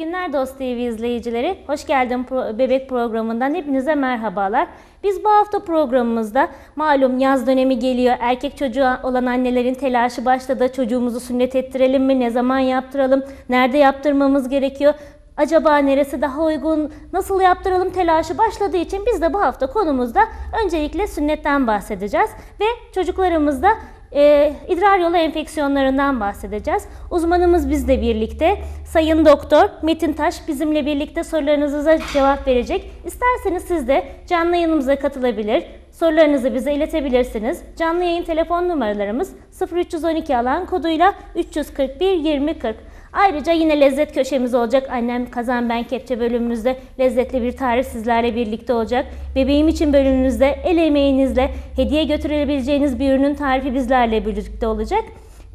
günler Dost TV izleyicileri. Hoş geldin Pro- Bebek programından hepinize merhabalar. Biz bu hafta programımızda malum yaz dönemi geliyor. Erkek çocuğu olan annelerin telaşı başladı. Çocuğumuzu sünnet ettirelim mi? Ne zaman yaptıralım? Nerede yaptırmamız gerekiyor? Acaba neresi daha uygun? Nasıl yaptıralım telaşı başladığı için biz de bu hafta konumuzda öncelikle sünnetten bahsedeceğiz ve çocuklarımızda e, idrar yolu enfeksiyonlarından bahsedeceğiz. Uzmanımız bizle birlikte. Sayın Doktor Metin Taş bizimle birlikte sorularınıza cevap verecek. İsterseniz siz de canlı yayınımıza katılabilir. Sorularınızı bize iletebilirsiniz. Canlı yayın telefon numaralarımız 0312 alan koduyla 341 2040. Ayrıca yine lezzet köşemiz olacak. Annem Kazan Ben Kepçe bölümümüzde lezzetli bir tarif sizlerle birlikte olacak. Bebeğim için bölümümüzde el emeğinizle hediye götürebileceğiniz bir ürünün tarifi bizlerle birlikte olacak.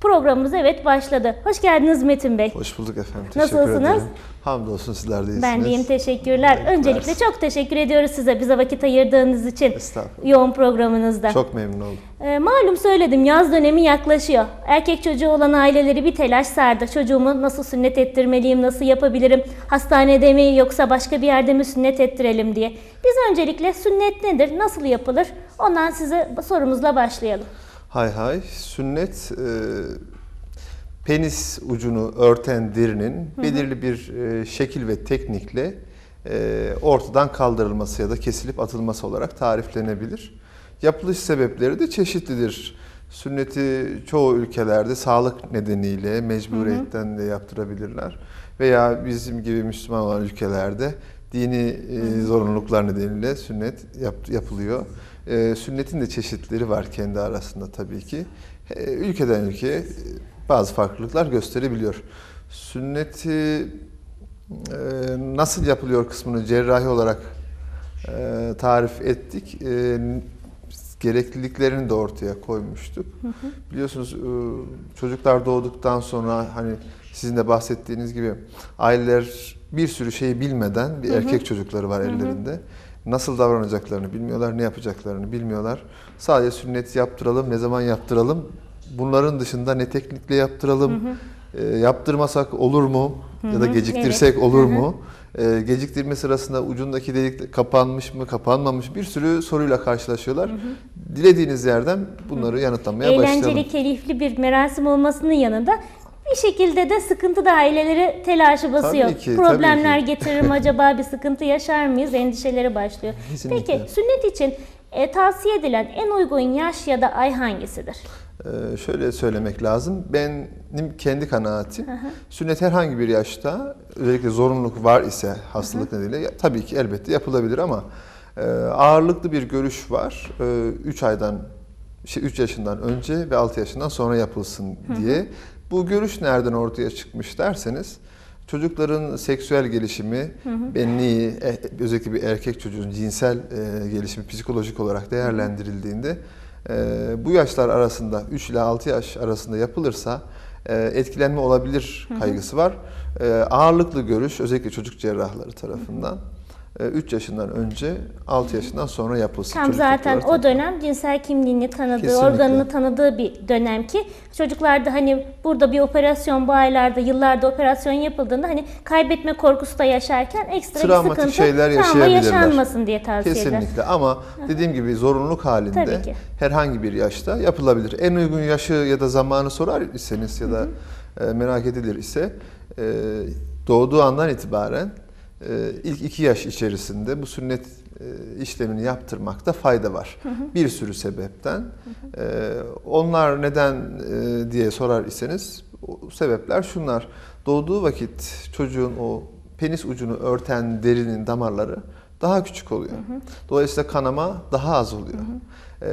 Programımız evet başladı. Hoş geldiniz Metin Bey. Hoş bulduk efendim. Teşekkür Nasılsınız? ederim. Hamdolsun sizler de iyisiniz. Ben deyim teşekkürler. Evet, Öncelikle mersi. çok teşekkür ediyoruz size bize vakit ayırdığınız için. Estağfurullah. Yoğun programınızda. Çok memnun oldum. Ee, malum söyledim yaz dönemi yaklaşıyor. Erkek çocuğu olan aileleri bir telaş sardı. Çocuğumu nasıl sünnet ettirmeliyim, nasıl yapabilirim? Hastanede mi yoksa başka bir yerde mi sünnet ettirelim diye. Biz öncelikle sünnet nedir, nasıl yapılır? Ondan size sorumuzla başlayalım. Hay hay. Sünnet e, penis ucunu örten derinin belirli bir e, şekil ve teknikle e, ortadan kaldırılması ya da kesilip atılması olarak tariflenebilir. Yapılış sebepleri de çeşitlidir. Sünneti çoğu ülkelerde sağlık nedeniyle mecburiyetten de yaptırabilirler. Veya bizim gibi Müslüman olan ülkelerde dini e, zorunluluklar nedeniyle sünnet yap- yapılıyor. E, sünnetin de çeşitleri var kendi arasında tabii ki. E, ülkeden ülkeye e, bazı farklılıklar gösterebiliyor. Sünneti e, nasıl yapılıyor kısmını cerrahi olarak e, tarif ettik. E, gerekliliklerini de ortaya koymuştuk. Biliyorsunuz e, çocuklar doğduktan sonra hani sizin de bahsettiğiniz gibi aileler bir sürü şeyi bilmeden bir erkek çocukları var ellerinde. Nasıl davranacaklarını bilmiyorlar, ne yapacaklarını bilmiyorlar. Sadece sünnet yaptıralım, ne zaman yaptıralım? Bunların dışında ne teknikle yaptıralım? e, yaptırmasak olur mu? Ya da geciktirsek evet. olur Hı hı. mu? E, geciktirme sırasında ucundaki delik kapanmış mı, kapanmamış bir sürü soruyla karşılaşıyorlar. Dilediğiniz yerden bunları yanıtlamaya başlayalım. Eğlenceli, keyifli bir merasim olmasının yanında bir şekilde de sıkıntı da aileleri telaşı basıyor. Tabii ki, Problemler tabii ki. getiririm acaba bir sıkıntı yaşar mıyız? Endişeleri başlıyor. Kesinlikle. Peki sünnet için e, tavsiye edilen en uygun yaş ya da ay hangisidir? Ee, şöyle söylemek lazım. Benim kendi kanaatim sünnet herhangi bir yaşta özellikle zorunluluk var ise hastalık nedeniyle ya- tabii ki elbette yapılabilir ama e, ağırlıklı bir görüş var. 3 aydan şey 3 yaşından önce ve 6 yaşından sonra yapılsın diye. Bu görüş nereden ortaya çıkmış derseniz çocukların seksüel gelişimi, benliği, e, özellikle bir erkek çocuğun cinsel e, gelişimi psikolojik olarak değerlendirildiğinde e, bu yaşlar arasında 3 ile 6 yaş arasında yapılırsa e, etkilenme olabilir kaygısı var. E, ağırlıklı görüş özellikle çocuk cerrahları tarafından 3 yaşından önce 6 yaşından sonra yapılsın. Tam Çocuk zaten o dönem cinsel kimliğini tanıdığı, Kesinlikle. organını tanıdığı bir dönem ki çocuklarda hani burada bir operasyon bu aylarda, yıllarda operasyon yapıldığında hani kaybetme korkusu da yaşarken ekstra Travmatik bir sıkıntı, şeyler travma yaşanmasın diye tavsiye eder. Kesinlikle ama dediğim gibi zorunluluk halinde herhangi bir yaşta yapılabilir. En uygun yaşı ya da zamanı sorar iseniz ya da e, merak edilir ise e, doğduğu andan itibaren ilk iki yaş içerisinde bu sünnet e, işlemini yaptırmakta fayda var. Bir sürü sebepten. E, onlar neden e, diye sorar iseniz sebepler şunlar. Doğduğu vakit çocuğun o penis ucunu örten derinin damarları daha küçük oluyor. Dolayısıyla kanama daha az oluyor. Ee,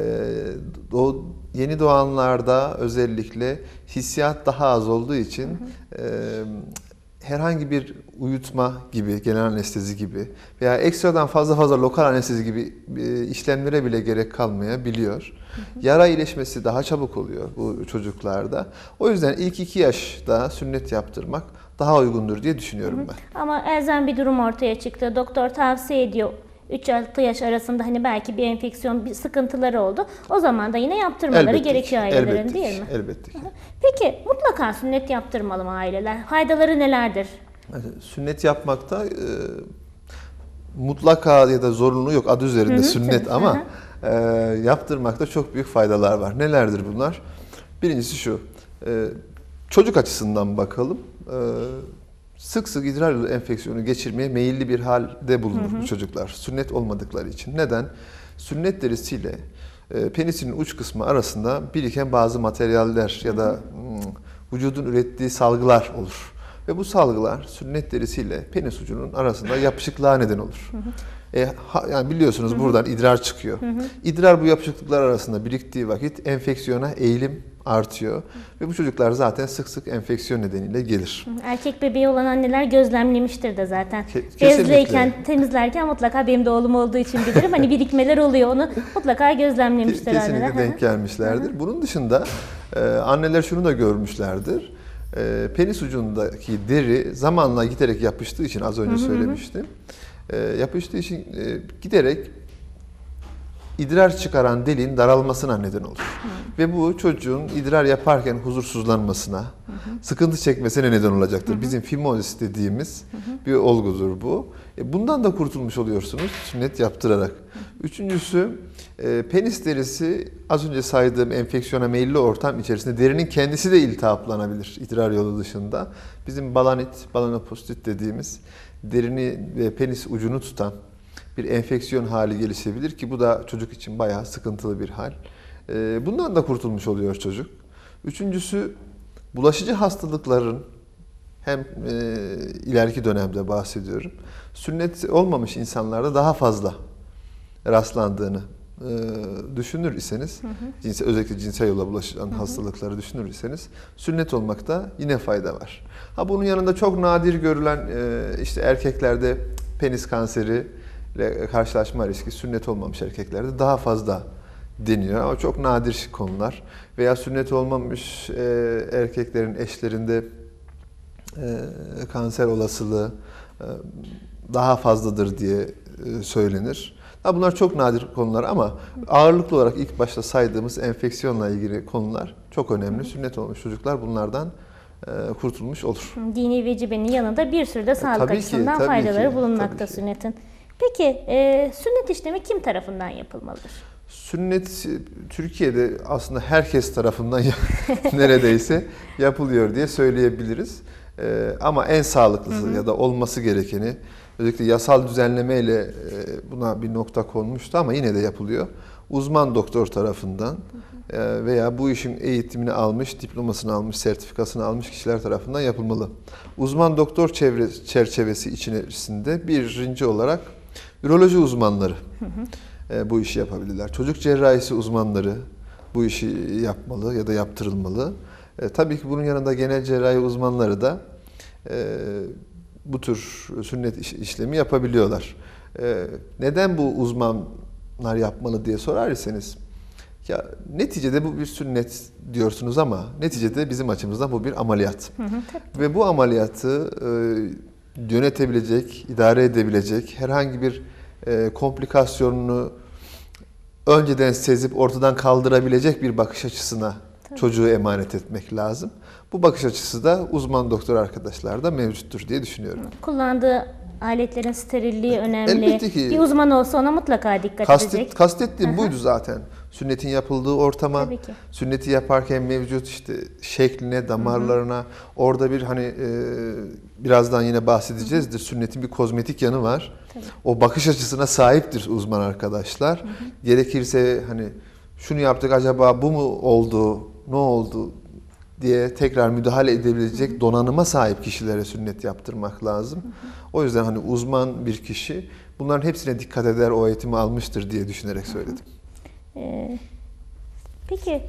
doğ- yeni doğanlarda özellikle hissiyat daha az olduğu için e, herhangi bir uyutma gibi, genel anestezi gibi veya ekstradan fazla fazla lokal anestezi gibi e, işlemlere bile gerek kalmayabiliyor. Yara iyileşmesi daha çabuk oluyor bu çocuklarda. O yüzden ilk iki yaşta sünnet yaptırmak daha uygundur diye düşünüyorum ben. Ama elzem bir durum ortaya çıktı. Doktor tavsiye ediyor. 3-6 yaş arasında hani belki bir enfeksiyon, bir sıkıntıları oldu. O zaman da yine yaptırmaları Elbette ki, gerekiyor ailelerin elbette değil mi? Elbette ki. Peki mutlaka sünnet yaptırmalı mı aileler? Faydaları nelerdir? Yani Sünnet yapmakta e, mutlaka ya da zorunlu yok adı üzerinde Hı hı, sünnet ama e, yaptırmakta çok büyük faydalar var. Nelerdir bunlar? Birincisi şu, e, çocuk açısından bakalım. E, sık sık idrar yolu enfeksiyonu geçirmeye meyilli bir halde bulunur bu çocuklar. Sünnet olmadıkları için. Neden? Sünnet derisiyle e, penisinin uç kısmı arasında biriken bazı materyaller ya da hmm, vücudun ürettiği salgılar olur. Ve bu salgılar sünnet derisiyle penis ucunun arasında yapışıklığa neden olur. E, ha- yani biliyorsunuz buradan idrar çıkıyor. İdrar bu yapışıklıklar arasında biriktiği vakit enfeksiyona eğilim artıyor. Ve bu çocuklar zaten sık sık enfeksiyon nedeniyle gelir. Erkek bebeği olan anneler gözlemlemiştir de zaten. Ke- kesinlikle. Bezleyken, temizlerken mutlaka benim de oğlum olduğu için bilirim. Hani birikmeler oluyor onu mutlaka gözlemlemiştir anneler. Kesinlikle denk gelmişlerdir. Bunun dışında e, anneler şunu da görmüşlerdir. E, penis ucundaki deri zamanla giderek yapıştığı için az önce söylemiştim. E, yapıştığı için e, giderek idrar çıkaran deliğin daralmasına neden olur. Ve bu çocuğun idrar yaparken huzursuzlanmasına, sıkıntı çekmesine neden olacaktır. Bizim fimozis dediğimiz bir olgudur bu. E, bundan da kurtulmuş oluyorsunuz sünnet yaptırarak. Üçüncüsü e, penis derisi az önce saydığım enfeksiyona meyilli ortam içerisinde derinin kendisi de iltihaplanabilir idrar yolu dışında. Bizim balanit, balanopostit dediğimiz derini ve penis ucunu tutan bir enfeksiyon hali gelişebilir ki bu da çocuk için bayağı sıkıntılı bir hal. Ee, Bundan da kurtulmuş oluyor çocuk. Üçüncüsü bulaşıcı hastalıkların hem e, ileriki dönemde bahsediyorum. Sünnet olmamış insanlarda daha fazla rastlandığını e, düşünür iseniz, cinsel, özellikle cinsel yolla bulaşan hastalıkları düşünür iseniz, sünnet olmakta yine fayda var. Ha bunun yanında çok nadir görülen e, işte erkeklerde penis kanseri ile karşılaşma riski sünnet olmamış erkeklerde daha fazla deniyor ama çok nadir konular veya sünnet olmamış e, erkeklerin eşlerinde e, kanser olasılığı e, daha fazladır diye e, söylenir. Ha, bunlar çok nadir konular ama ağırlıklı olarak ilk başta saydığımız enfeksiyonla ilgili konular çok önemli. Sünnet olmuş çocuklar bunlardan e, kurtulmuş olur. Dini vecibenin yanında bir sürü de sağlık tabii ki, açısından tabii faydaları ki, bulunmakta ki. sünnetin. Peki e, sünnet işlemi kim tarafından yapılmalıdır? Sünnet e, Türkiye'de aslında herkes tarafından neredeyse yapılıyor diye söyleyebiliriz. Ee, ama en sağlıklısı ya da olması gerekeni özellikle yasal düzenlemeyle e, buna bir nokta konmuştu ama yine de yapılıyor. Uzman doktor tarafından e, veya bu işin eğitimini almış, diplomasını almış, sertifikasını almış kişiler tarafından yapılmalı. Uzman doktor çevre, çerçevesi içerisinde birinci olarak üroloji uzmanları e, bu işi yapabilirler. Çocuk cerrahisi uzmanları bu işi yapmalı ya da yaptırılmalı. E, tabii ki bunun yanında genel cerrahi uzmanları da e, bu tür sünnet iş- işlemi yapabiliyorlar. E, neden bu uzmanlar yapmalı diye sorarsanız ya neticede bu bir sünnet diyorsunuz ama neticede bizim açımızdan bu bir ameliyat. Ve bu ameliyatı e, yönetebilecek, idare edebilecek herhangi bir e, komplikasyonunu önceden sezip ortadan kaldırabilecek bir bakış açısına çocuğu emanet etmek lazım. Bu bakış açısı da uzman doktor arkadaşlarda mevcuttur diye düşünüyorum. Kullandığı aletlerin sterilliği önemli. Elbette ki. Bir uzman olsa ona mutlaka dikkat Kastet, edecek. kastettiğim buydu zaten. Sünnetin yapıldığı ortama, Tabii sünneti yaparken mevcut işte şekline, damarlarına, orada bir hani e, birazdan yine bahsedeceğizdir. Sünnetin bir kozmetik yanı var. O bakış açısına sahiptir uzman arkadaşlar. Gerekirse hani şunu yaptık acaba bu mu oldu, ne oldu diye tekrar müdahale edebilecek donanıma sahip kişilere sünnet yaptırmak lazım. O yüzden hani uzman bir kişi bunların hepsine dikkat eder, o eğitimi almıştır diye düşünerek söyledim. Ee, peki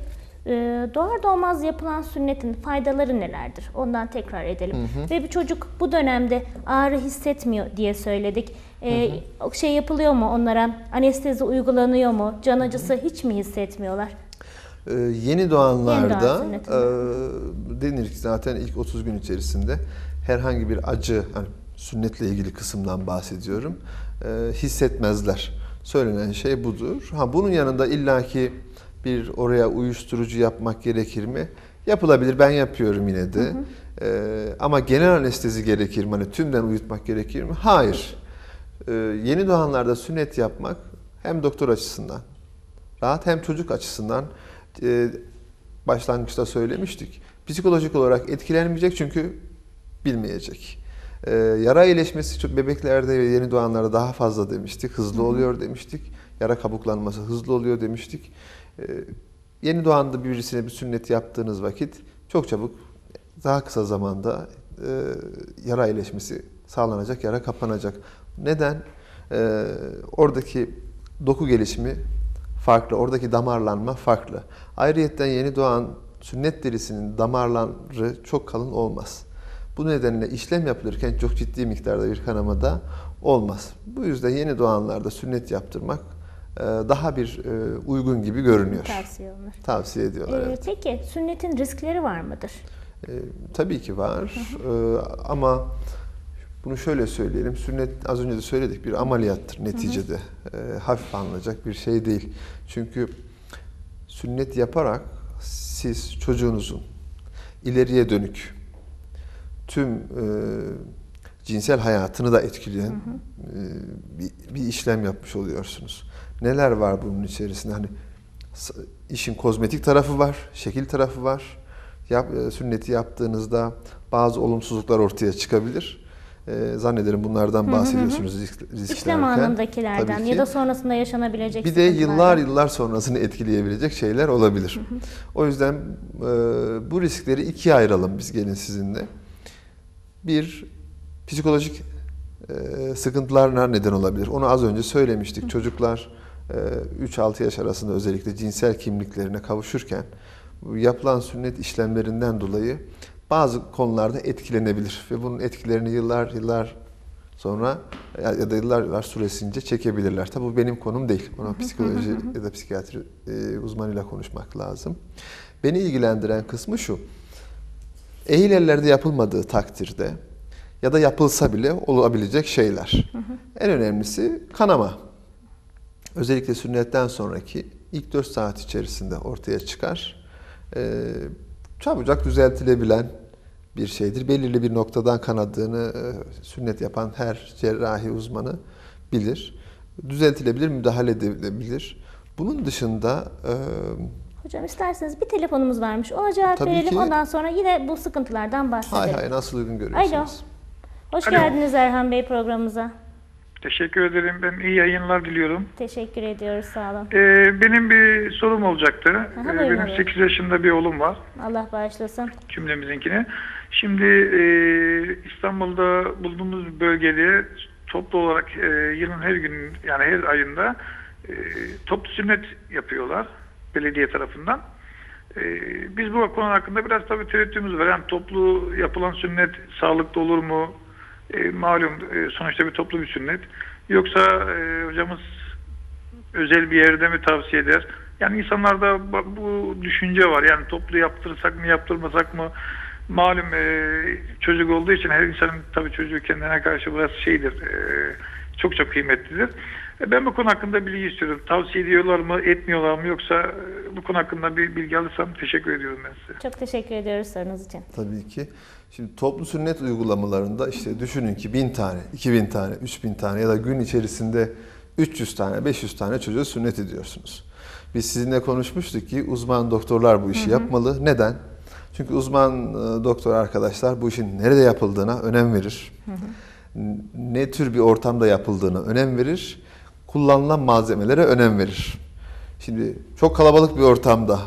e, doğar doğmaz yapılan sünnetin faydaları nelerdir? Ondan tekrar edelim. Ve bir çocuk bu dönemde ağrı hissetmiyor diye söyledik. Ee, o şey yapılıyor mu onlara? Anestezi uygulanıyor mu? Can acısı hiç mi hissetmiyorlar? Ee, yeni Yeni doğanlarda doğan sünnetinde. e, denir ki zaten ilk 30 gün içerisinde herhangi bir acı, hani sünnetle ilgili kısımdan bahsediyorum, e, hissetmezler. Söylenen şey budur. Ha bunun yanında illaki bir oraya uyuşturucu yapmak gerekir mi? Yapılabilir. Ben yapıyorum yine de. Ee, ama genel anestezi gerekir mi? Hani tümden uyutmak gerekir mi? Hayır. Ee, yeni doğanlarda sünnet yapmak hem doktor açısından rahat hem çocuk açısından e, başlangıçta söylemiştik. Psikolojik olarak etkilenmeyecek çünkü bilmeyecek. Ee, yara iyileşmesi bebeklerde ve yeni doğanlarda daha fazla demiştik. Hızlı oluyor demiştik. Yara kabuklanması hızlı oluyor demiştik. Ee, yeni doğanda birisine bir sünnet yaptığınız vakit çok çabuk daha kısa zamanda e, yara iyileşmesi sağlanacak, yara kapanacak. Neden? Oradaki doku gelişimi farklı, oradaki damarlanma farklı. Ayrıyetten yeni doğan sünnet derisinin damarları çok kalın olmaz. Bu nedenle işlem yapılırken çok ciddi miktarda bir kanamada olmaz. Bu yüzden yeni doğanlarda sünnet yaptırmak e, daha bir e, uygun gibi görünüyor. Tavsiye olunur. Tavsiye ediyorlar. Ee, evet. Peki sünnetin riskleri var mıdır? E, tabii ki var E, ama bunu şöyle söyleyelim. Sünnet az önce de söyledik bir ameliyattır neticede. E, hafif alınacak bir şey değil. Çünkü sünnet yaparak siz çocuğunuzun ileriye dönük tüm e, cinsel hayatını da etkileyen e, bir, bir işlem yapmış oluyorsunuz. Neler var bunun içerisinde? Hani işin kozmetik tarafı var, şekil tarafı var. Yap, e, sünneti yaptığınızda bazı olumsuzluklar ortaya çıkabilir. E, zannederim bunlardan bahsediyorsunuz risk, risklerken. İşlem anındakilerden ya da sonrasında yaşanabilecek Bir de yıllar yıllar sonrasını etkileyebilecek şeyler olabilir. O yüzden e, bu riskleri ikiye ayıralım biz gelin sizinle. Bir, psikolojik e, sıkıntılarına neden olabilir. Onu az önce söylemiştik. Çocuklar e, 3-6 yaş arasında özellikle cinsel kimliklerine kavuşurken yapılan sünnet işlemlerinden dolayı bazı konularda etkilenebilir ve bunun etkilerini yıllar yıllar sonra ya da yıllar yıllar süresince çekebilirler. Tabi bu benim konum değil. Ona psikoloji ya da psikiyatri e, uzmanıyla konuşmak lazım. Beni ilgilendiren kısmı şu. Ehil ellerde yapılmadığı takdirde ya da yapılsa bile olabilecek şeyler. En önemlisi kanama. Özellikle sünnetten sonraki ilk 4 saat içerisinde ortaya çıkar. Ee, çabucak düzeltilebilen bir şeydir. Belirli bir noktadan kanadığını e, sünnet yapan her cerrahi uzmanı bilir. Düzeltilebilir, müdahale edilebilir. Bunun dışında e, Hocam isterseniz bir telefonumuz varmış. Ona cevap Tabii verelim. ki. Ondan sonra yine bu sıkıntılardan bahsedelim. hay hay nasıl uygun görüyorsunuz? Alo. Hoş Alo. geldiniz Erhan Bey programımıza. Teşekkür ederim. Ben iyi yayınlar diliyorum. Teşekkür ediyoruz. Sağ olun. Ee, benim bir sorum olacaktı. Ee, buyurun benim abi. 8 yaşında bir oğlum var. Allah bağışlasın. Cümlemizinkine. Şimdi e, İstanbul'da bulunduğumuz bölgede toplu olarak e, yılın her gün yani her ayında e, toplu sünnet yapıyorlar belediye tarafından. E, biz bu konu hakkında biraz tabii tereddütümüz var. Yani toplu yapılan sünnet sağlıklı olur mu? E, malum e, sonuçta bir toplu bir sünnet. Yoksa e, hocamız özel bir yerde mi tavsiye eder? Yani insanlarda bu düşünce var. Yani toplu yaptırsak mı yaptırmasak mı? Malum çocuk olduğu için her insanın tabii çocuğu kendine karşı biraz şeydir. e, çok çok kıymetlidir. E, ben bu konu hakkında bilgi istiyorum. Tavsiye ediyorlar mı, etmiyorlar mı? Yoksa e, bu konu hakkında bir bilgi alırsam teşekkür ediyorum ben size. Çok teşekkür ediyoruz sorunuz için. Tabii ki. Şimdi toplu sünnet uygulamalarında işte düşünün ki 1000 tane, 2000 tane, 3000 tane ya da gün içerisinde 300 tane, 500 tane çocuğa sünnet ediyorsunuz. Biz sizinle konuşmuştuk ki uzman doktorlar bu işi yapmalı. Neden? Çünkü uzman e, doktor arkadaşlar bu işin nerede yapıldığına önem verir. N- Ne tür bir ortamda yapıldığına önem verir. Kullanılan malzemelere önem verir. Şimdi çok kalabalık bir ortamda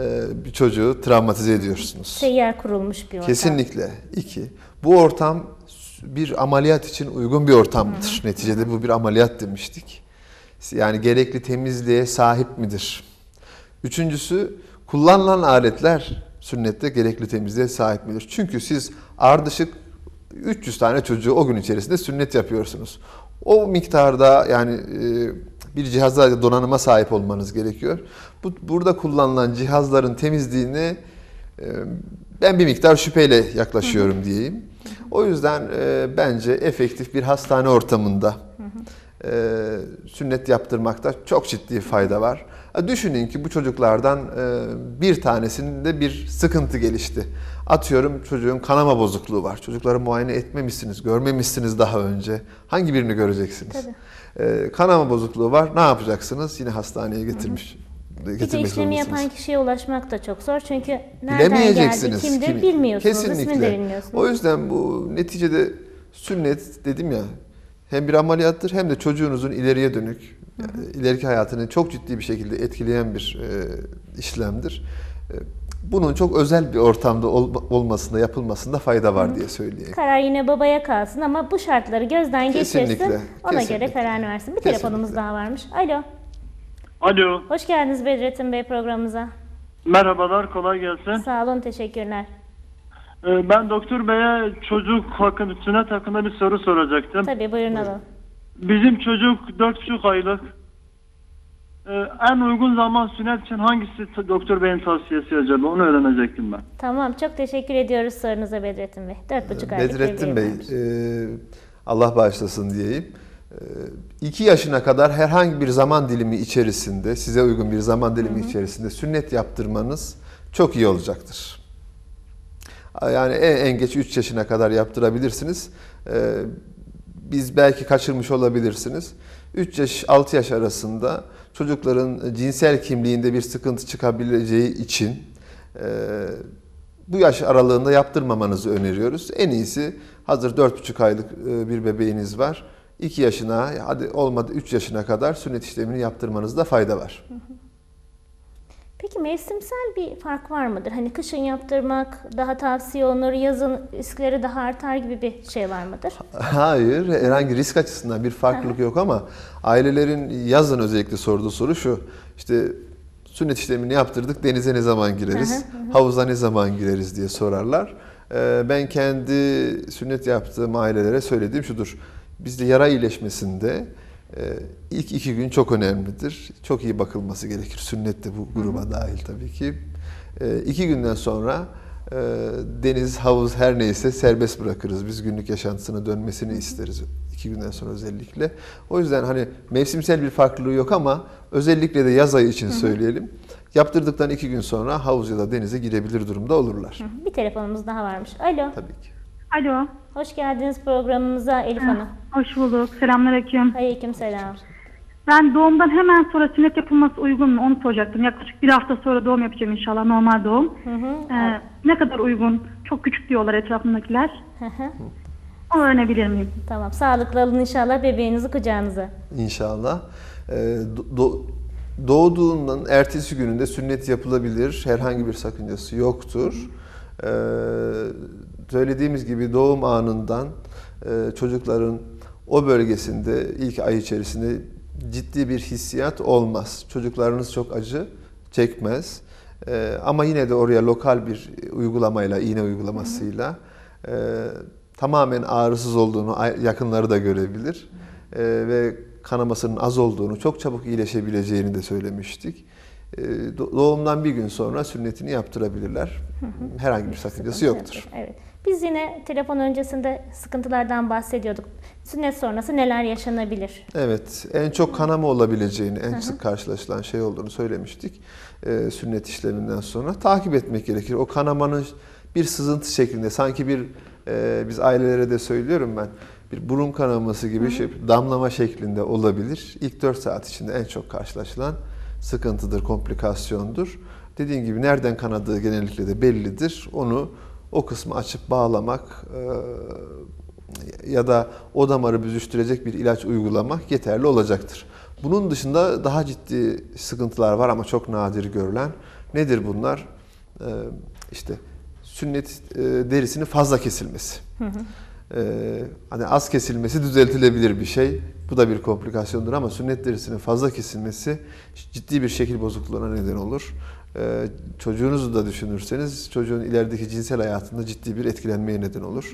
e, bir çocuğu travmatize ediyorsunuz. Seyyar kurulmuş bir ortam. Kesinlikle. İki, bu ortam bir ameliyat için uygun bir ortamdır. Neticede bu bir ameliyat demiştik. Yani gerekli temizliğe sahip midir? Üçüncüsü, kullanılan aletler sünnette gerekli temizliğe sahip midir? Çünkü siz ardışık 300 tane çocuğu o gün içerisinde sünnet yapıyorsunuz. O miktarda yani e, bir cihaza donanıma sahip olmanız gerekiyor. Bu, burada kullanılan cihazların temizliğini e, ben bir miktar şüpheyle yaklaşıyorum diyeyim. O yüzden e, bence efektif bir hastane ortamında e, sünnet yaptırmakta çok ciddi fayda var. Düşünün ki bu çocuklardan bir tanesinde bir sıkıntı gelişti. Atıyorum çocuğun kanama bozukluğu var. Çocukları muayene etmemişsiniz, görmemişsiniz daha önce. Hangi birini göreceksiniz? Tabii. Ee, kanama bozukluğu var. Ne yapacaksınız? Yine hastaneye getirmiş. Bir de işlemi yapan kişiye ulaşmak da çok zor. Çünkü nereden geldi, kimdir kimi. bilmiyorsunuz. Kesinlikle. ismini de bilmiyorsunuz. O yüzden bu neticede sünnet dedim ya hem bir ameliyattır hem de çocuğunuzun ileriye dönük, yani ileriki hayatını çok ciddi bir şekilde etkileyen bir e, işlemdir. E, bunun çok özel bir ortamda ol- olmasında, yapılmasında fayda var diye söyleyeyim. Karar yine babaya kalsın ama bu şartları gözden geçirsin. Kesinlikle, Ona kesinlikle. göre karar versin. Bir Kesinlikle. telefonumuz daha varmış. Alo. Alo, Hoş geldiniz Bedrettin Bey programımıza. merhabalar, kolay gelsin. Sağ olun, teşekkürler. Ee, Ben doktor beye çocuk hakkında, sünnet hakkında bir soru soracaktım. Tabii buyurun alalım. Bizim çocuk 4,5 aylık. Ee, En uygun zaman sünnet için hangisi doktor beyin tavsiyesi acaba? Onu öğrenecektim ben. Tamam, çok teşekkür ediyoruz sorunuza Bedrettin Bey. Dört buçuk aylık bir Bedrettin Bey, e, Allah bağışlasın diyeyim. 2 yaşına kadar herhangi bir zaman dilimi içerisinde, size uygun bir zaman dilimi içerisinde sünnet yaptırmanız çok iyi olacaktır. Yani en, en geç 3 yaşına kadar yaptırabilirsiniz. E, Biz belki kaçırmış olabilirsiniz. 3 yaş 6 yaş arasında çocukların cinsel kimliğinde bir sıkıntı çıkabileceği için e, bu yaş aralığında yaptırmamanızı öneriyoruz. En iyisi hazır 4,5 aylık e, bir bebeğiniz var. 2 yaşına hadi olmadı 3 yaşına kadar sünnet işlemini yaptırmanızda fayda var. Peki mevsimsel bir fark var mıdır? Hani kışın yaptırmak daha tavsiye olunur, yazın riskleri daha artar gibi bir şey var mıdır? Hayır, herhangi risk açısından bir farklılık yok ama ailelerin yazın özellikle sorduğu soru şu. İşte sünnet işlemini yaptırdık, denize ne zaman gireriz, havuza ne zaman gireriz diye sorarlar. Ee, Ben kendi sünnet yaptığım ailelere söylediğim şudur. Bizde yara iyileşmesinde ilk iki gün çok önemlidir. Çok iyi bakılması gerekir. Sünnet de bu gruba dahil tabii ki. E, İki günden sonra e, deniz, havuz her neyse serbest bırakırız. Biz günlük yaşantısına dönmesini isteriz. iki günden sonra özellikle. O yüzden hani mevsimsel bir farklılığı yok ama özellikle de yaz ayı için söyleyelim. Yaptırdıktan iki gün sonra havuz ya da denize girebilir durumda olurlar. Bir telefonumuz daha varmış. Alo, Tabii ki. Alo. hoş geldiniz programımıza Elif Hanım. Hoş bulduk. Selamünaleyküm. Aleyküm selam. Ben doğumdan hemen sonra sünnet yapılması uygun mu? Onu soracaktım. Yaklaşık bir hafta sonra doğum yapacağım inşallah. Normal doğum. Ee, ne kadar uygun? Çok küçük diyorlar etrafındakiler. Hı hı. Onu öğrenebilir miyim? tamam, sağlıklı alın inşallah bebeğinizi kucağınıza. İnşallah. Ee, do- doğduğundan ertesi gününde sünnet yapılabilir. Herhangi bir sakıncası yoktur. Ee, söylediğimiz gibi doğum anından e, çocukların o bölgesinde ilk ay içerisinde ciddi bir hissiyat olmaz. Çocuklarınız çok acı çekmez. Ee, ama yine de oraya lokal bir uygulamayla, iğne uygulamasıyla e, tamamen ağrısız olduğunu yakınları da görebilir. Ve kanamasının az olduğunu, çok çabuk iyileşebileceğini de söylemiştik. Do- doğumdan bir gün sonra sünnetini yaptırabilirler. Herhangi bir sakıncası yoktur. Evet. Biz yine telefon öncesinde sıkıntılardan bahsediyorduk. Sünnet sonrası neler yaşanabilir? Evet, en çok kanama olabileceğini, en sık karşılaşılan şey olduğunu söylemiştik. Ee, sünnet işleminden sonra takip etmek gerekir. O kanamanın bir sızıntı şeklinde, sanki bir e, biz ailelere de söylüyorum ben, bir burun kanaması gibi şey, damlama şeklinde olabilir. İlk 4 saat içinde en çok karşılaşılan sıkıntıdır, komplikasyondur. Dediğim gibi nereden kanadığı genellikle de bellidir. Onu o kısmı açıp bağlamak e, ya da o damarı büzüştürecek bir ilaç uygulamak yeterli olacaktır. Bunun dışında daha ciddi sıkıntılar var ama çok nadir görülen. Nedir bunlar? Ee, işte sünnet e, derisinin fazla kesilmesi. Hani az kesilmesi düzeltilebilir bir şey. Bu da bir komplikasyondur ama sünnet derisinin fazla kesilmesi ciddi bir şekil bozukluğuna neden olur. Ee, çocuğunuzu da düşünürseniz çocuğun ilerideki cinsel hayatında ciddi bir etkilenmeye neden olur.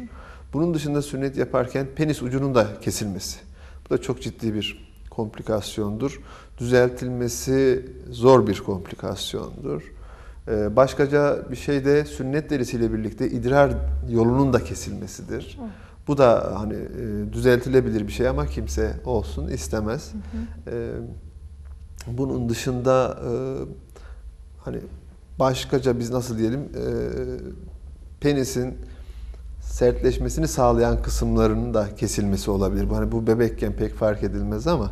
Bunun dışında sünnet yaparken penis ucunun da kesilmesi. Bu da çok ciddi bir komplikasyondur. Düzeltilmesi zor bir komplikasyondur. Ee, Başkaca bir şey de sünnet derisiyle birlikte idrar yolunun da kesilmesidir. Bu da hani e, düzeltilebilir bir şey ama kimse olsun istemez. Ee, Bunun dışında e, hani başkaca biz nasıl diyelim e, penisin sertleşmesini sağlayan kısımlarının da kesilmesi olabilir. Hani bu bebekken pek fark edilmez ama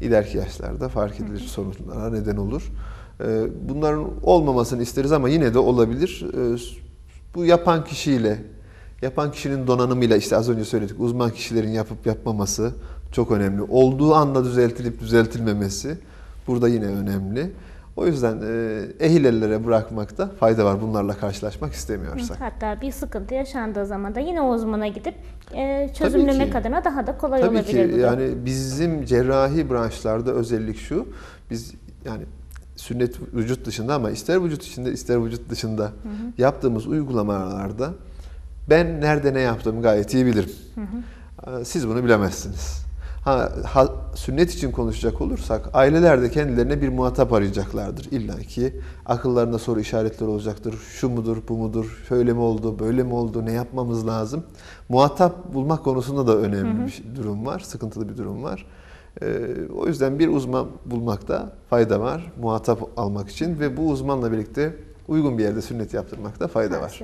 ileriki yaşlarda fark edilir sorunlara neden olur. Ee, Bunların olmamasını isteriz ama yine de olabilir. Ee, Bu yapan kişiyle, yapan kişinin donanımıyla işte az önce söyledik uzman kişilerin yapıp yapmaması çok önemli. Olduğu anda düzeltilip düzeltilmemesi burada yine önemli. O yüzden e, ehil ellere bırakmakta fayda var bunlarla karşılaşmak istemiyorsak. Hatta bir sıkıntı yaşandığı zaman da yine o uzmana gidip e, çözümlemek ki. adına daha da kolay Tabii olabilir ki bu da. yani bizim cerrahi branşlarda özellik şu. Biz yani sünnet vücut dışında ama ister vücut içinde ister vücut dışında yaptığımız uygulamalarda ben nerede ne yaptığımı gayet iyi bilirim. Ee, Siz bunu bilemezsiniz. Ha, ha, sünnet için konuşacak olursak aileler de kendilerine bir muhatap arayacaklardır. İlla ki akıllarında soru işaretleri olacaktır. Şu mudur, bu mudur, şöyle mi oldu, böyle mi oldu, ne yapmamız lazım? Muhatap bulmak konusunda da önemli bir şey- durum var, sıkıntılı bir durum var. Ee, o yüzden bir uzman bulmakta fayda var muhatap almak için ve bu uzmanla birlikte uygun bir yerde sünnet yaptırmakta fayda var.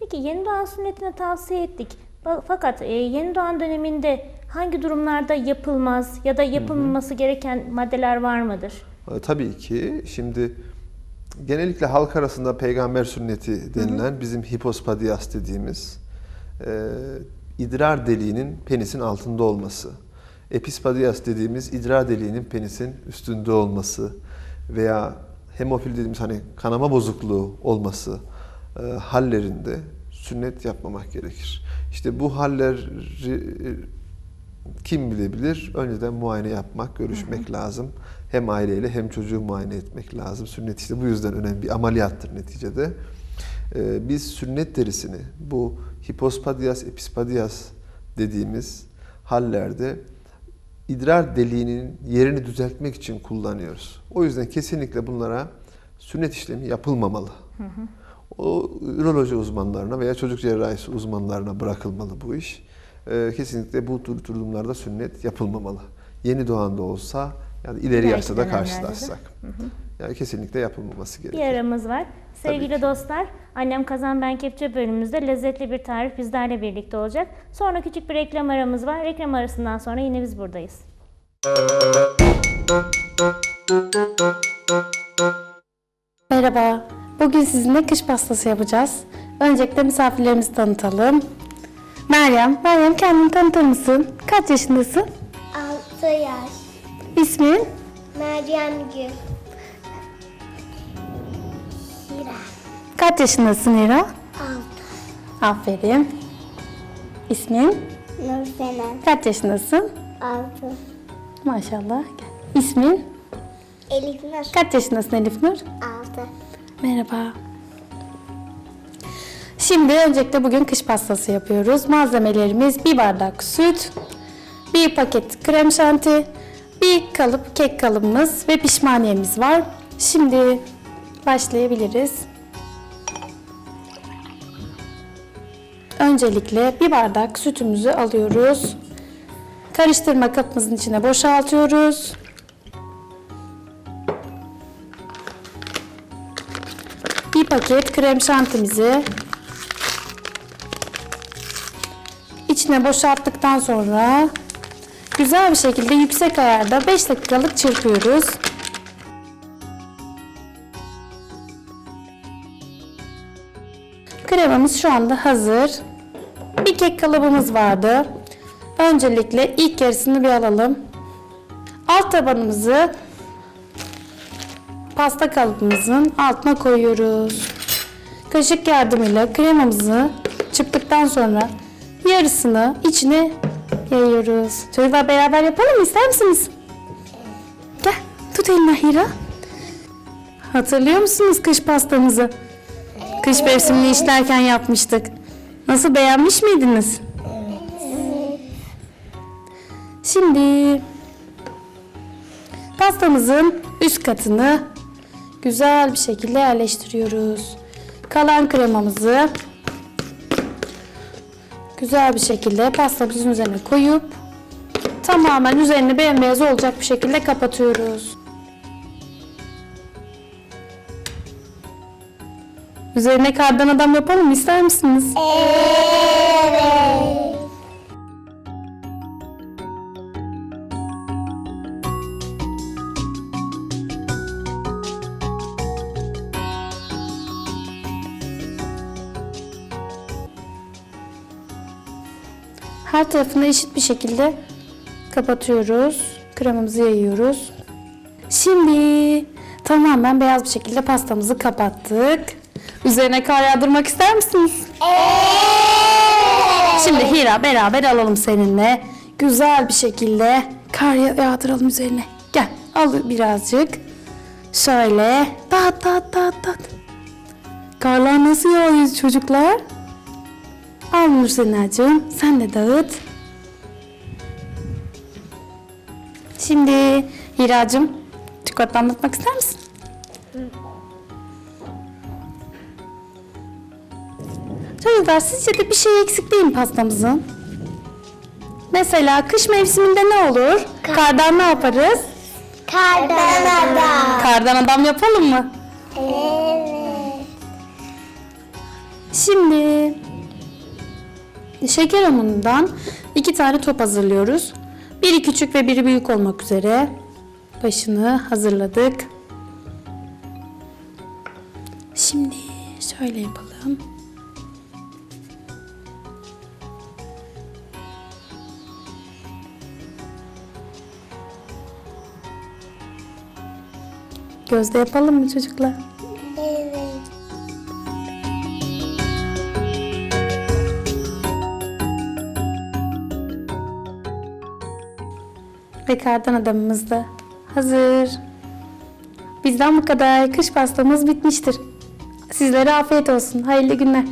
Peki yeni doğan sünnetini tavsiye ettik. Fakat e, yeni doğan döneminde hangi durumlarda yapılmaz ya da yapılmaması gereken maddeler var mıdır? E, Tabii ki şimdi genellikle halk arasında peygamber sünneti denilen bizim hipospadias dediğimiz e, idrar deliğinin penisin altında olması, epispadias dediğimiz idrar deliğinin penisin üstünde olması veya hemofil dediğimiz hani kanama bozukluğu olması e, hallerinde sünnet yapmamak gerekir. İşte bu halleri kim bilebilir? Önceden muayene yapmak, görüşmek lazım. Hem aileyle hem çocuğu muayene etmek lazım. Sünnet işte bu yüzden önemli bir ameliyattır neticede. Ee, biz sünnet derisini bu hipospadias, epispadias dediğimiz hallerde idrar deliğinin yerini düzeltmek için kullanıyoruz. O yüzden kesinlikle bunlara sünnet işlemi yapılmamalı. O üroloji uzmanlarına veya çocuk cerrahisi uzmanlarına bırakılmalı bu iş. Ee, kesinlikle bu tür durumlarda sünnet yapılmamalı. Yeni doğan da olsa yani ileri yaşta da karşılaşsak. Yani kesinlikle yapılmaması Bir gerekiyor. aramız var. Sevgili dostlar, Annem Kazan Ben Kepçe bölümümüzde lezzetli bir tarif bizlerle birlikte olacak. Sonra küçük bir reklam aramız var. Reklam arasından sonra yine biz buradayız. Merhaba. Bugün sizinle kış pastası yapacağız. Öncelikle misafirlerimizi tanıtalım. Meryem. Meryem kendini tanıtır mısın? Kaç yaşındasın? 6 yaş. İsmin? Meryem Gül. Hira. Kaç yaşındasın Hira? 6. Aferin. İsmin? Nurfenen. Kaç yaşındasın? 6. Maşallah. İsmin? Elif Nur. Kaç yaşındasın Elif Nur? 6. Merhaba. Şimdi öncelikle bugün kış pastası yapıyoruz. Malzemelerimiz bir bardak süt, bir paket krem şanti, bir kalıp kek kalıbımız ve pişmaniyemiz var. Şimdi başlayabiliriz. Öncelikle bir bardak sütümüzü alıyoruz. Karıştırma kapımızın içine boşaltıyoruz. Paket krem şantimizi içine boşalttıktan sonra güzel bir şekilde yüksek ayarda 5 dakikalık çırpıyoruz. Kremamız şu anda hazır. Bir kek kalıbımız vardı. Öncelikle ilk yarısını bir alalım. Alt tabanımızı pasta kalıbımızın altına koyuyoruz. Kaşık yardımıyla kremamızı çırptıktan sonra yarısını içine yayıyoruz. Çocuklar beraber yapalım mı? İster misiniz? Gel tut elini Hira. Hatırlıyor musunuz kış pastamızı? Kış mevsimini işlerken yapmıştık. Nasıl beğenmiş miydiniz? Şimdi pastamızın üst katını güzel bir şekilde yerleştiriyoruz. Kalan kremamızı güzel bir şekilde pastamızın üzerine koyup tamamen üzerini bembeyaz olacak bir şekilde kapatıyoruz. Üzerine kardan adam yapalım ister misiniz? Evet. Her tarafını eşit bir şekilde kapatıyoruz. Kremamızı yayıyoruz. Şimdi tamamen beyaz bir şekilde pastamızı kapattık. Üzerine kar yağdırmak ister misiniz? Şimdi Hira beraber alalım seninle. Güzel bir şekilde kar ya- yağdıralım üzerine. Gel al birazcık. Şöyle tat tat tat tat. Karlar nasıl yağıyor çocuklar? Al Nur Senacığım, sen de dağıt. Şimdi Hiracığım, çikolata anlatmak ister misin? Çocuklar sizce de bir şey eksik değil mi pastamızın? Mesela kış mevsiminde ne olur? Kardan ne yaparız? Kardan adam. Kardan adam yapalım mı? Evet. Şimdi şeker hamurundan iki tane top hazırlıyoruz. Biri küçük ve biri büyük olmak üzere. Başını hazırladık. Şimdi şöyle yapalım. Gözde yapalım mı çocuklar? Evet. Ve kardan adamımız da hazır. Bizden bu kadar. Kış pastamız bitmiştir. Sizlere afiyet olsun. Hayırlı günler.